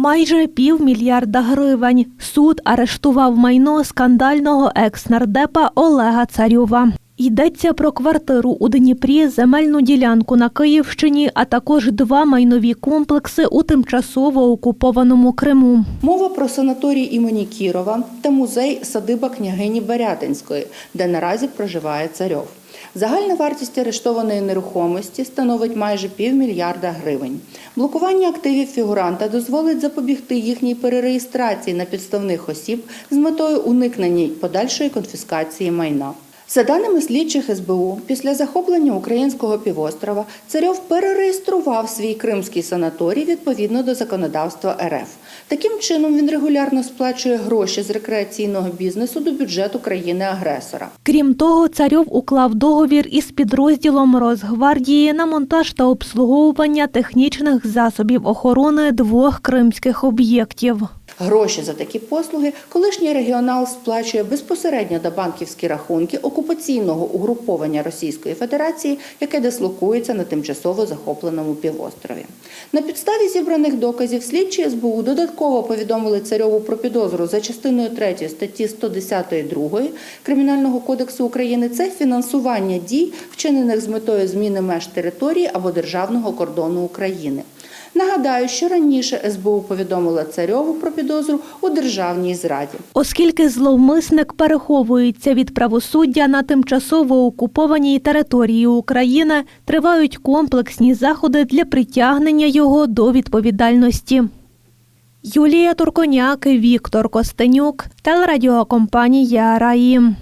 Майже півмільярда гривень. Суд арештував майно скандального екс-нардепа Олега Царьова. Йдеться про квартиру у Дніпрі, земельну ділянку на Київщині, а також два майнові комплекси у тимчасово окупованому Криму. Мова про санаторій імені Кірова та музей садиба княгині Барятинської, де наразі проживає царьов. Загальна вартість арештованої нерухомості становить майже півмільярда гривень. Блокування активів фігуранта дозволить запобігти їхній перереєстрації на підставних осіб з метою уникнення подальшої конфіскації майна. За даними слідчих СБУ, після захоплення українського півострова Царьов перереєстрував свій кримський санаторій відповідно до законодавства РФ. Таким чином він регулярно сплачує гроші з рекреаційного бізнесу до бюджету країни-агресора. Крім того, царьов уклав договір із підрозділом Росгвардії на монтаж та обслуговування технічних засобів охорони двох кримських об'єктів. Гроші за такі послуги колишній регіонал сплачує безпосередньо до банківські рахунки окупаційного угруповання Російської Федерації, яке дислокується на тимчасово захопленому півострові. На підставі зібраних доказів слідчі СБУ додатково повідомили царьову про підозру за частиною 3 статті 110 Кримінального кодексу України. Це фінансування дій, вчинених з метою зміни меж території або державного кордону України. Нагадаю, що раніше СБУ повідомила царьову про підозру у державній зраді. Оскільки зловмисник переховується від правосуддя на тимчасово окупованій території України, тривають комплексні заходи для притягнення його до відповідальності. Юлія Турконяк, Віктор Костенюк, телерадіокомпанія Раїм.